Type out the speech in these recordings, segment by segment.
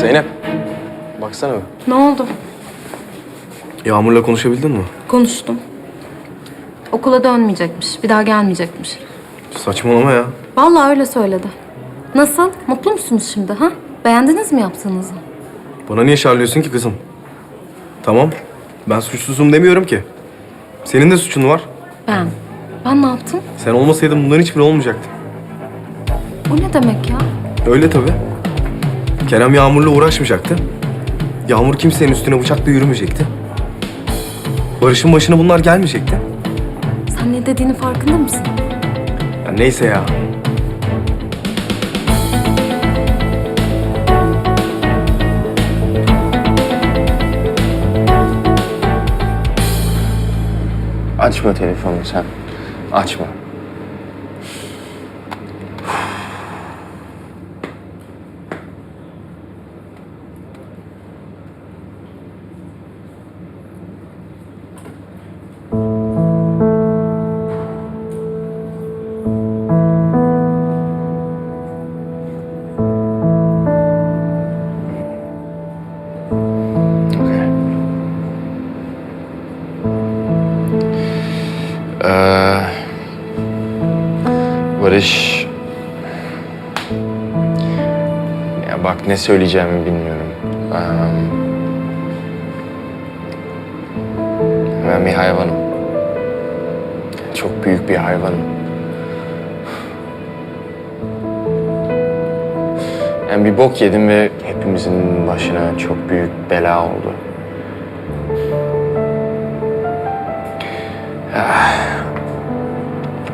Zeynep. Baksana bir. Ne oldu? Yağmur'la konuşabildin mi? Konuştum. Okula dönmeyecekmiş. Bir daha gelmeyecekmiş. Saçmalama ya. Vallahi öyle söyledi. Nasıl? Mutlu musunuz şimdi ha? Beğendiniz mi yaptığınızı? Bana niye şarlıyorsun ki kızım? Tamam. Ben suçsuzum demiyorum ki. Senin de suçun var. Ben. Ben ne yaptım? Sen olmasaydın bunların hiçbiri olmayacaktı. O ne demek ya? Öyle tabii. Kerem Yağmur'la uğraşmayacaktı. Yağmur kimsenin üstüne bıçakla yürümeyecekti. Barış'ın başına bunlar gelmeyecekti. Sen ne dediğini farkında mısın? Ya neyse ya. Açma telefonu sen. Açma. Barış... Ya bak ne söyleyeceğimi bilmiyorum. Ben bir hayvanım. Çok büyük bir hayvanım. Yani bir bok yedim ve hepimizin başına çok büyük bela oldu.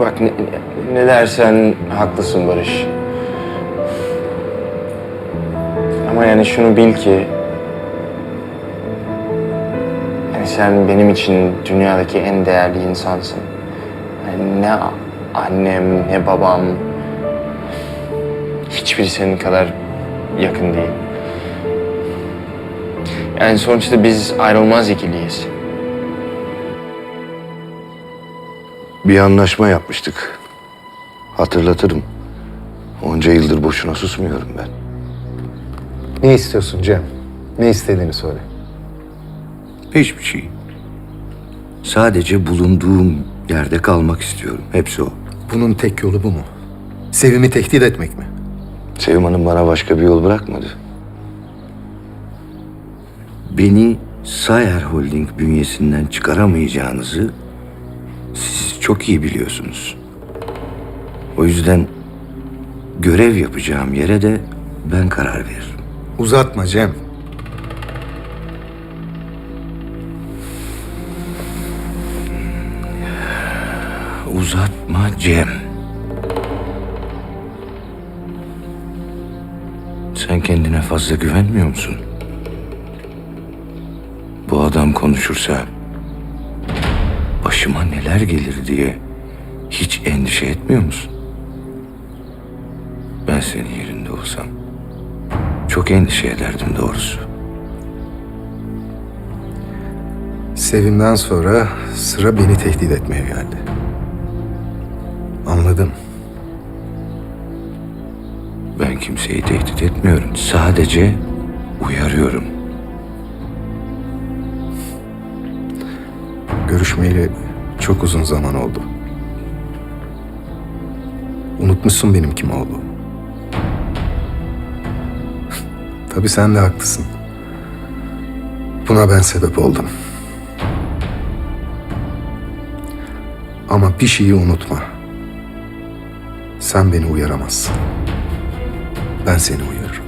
Bak ne, ne dersen haklısın Barış. Ama yani şunu bil ki... Yani sen benim için dünyadaki en değerli insansın. Yani ne annem ne babam... Hiçbiri senin kadar yakın değil. Yani sonuçta biz ayrılmaz ikiliyiz. Bir anlaşma yapmıştık. Hatırlatırım. Onca yıldır boşuna susmuyorum ben. Ne istiyorsun Cem? Ne istediğini söyle. Hiçbir şey. Sadece bulunduğum yerde kalmak istiyorum. Hepsi o. Bunun tek yolu bu mu? Sevimi tehdit etmek mi? Sevim Hanım bana başka bir yol bırakmadı. Beni Sayer Holding bünyesinden çıkaramayacağınızı çok iyi biliyorsunuz. O yüzden görev yapacağım yere de ben karar veririm. Uzatma Cem. Uzatma Cem. Sen kendine fazla güvenmiyor musun? Bu adam konuşursa başıma neler gelir diye hiç endişe etmiyor musun? Ben senin yerinde olsam çok endişe ederdim doğrusu. Sevimden sonra sıra beni tehdit etmeye geldi. Anladım. Ben kimseyi tehdit etmiyorum. Sadece uyarıyorum. Görüşmeyeli çok uzun zaman oldu. Unutmuşsun benim kim olduğumu. Tabii sen de haklısın. Buna ben sebep oldum. Ama bir şeyi unutma. Sen beni uyaramazsın. Ben seni uyarırım.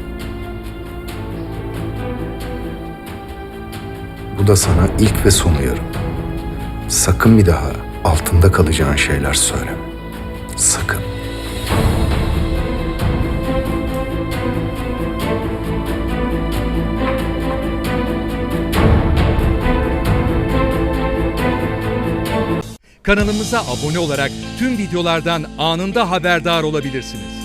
Bu da sana ilk ve son uyarım. Sakın bir daha altında kalacağın şeyler söyleme. Sakın. Kanalımıza abone olarak tüm videolardan anında haberdar olabilirsiniz.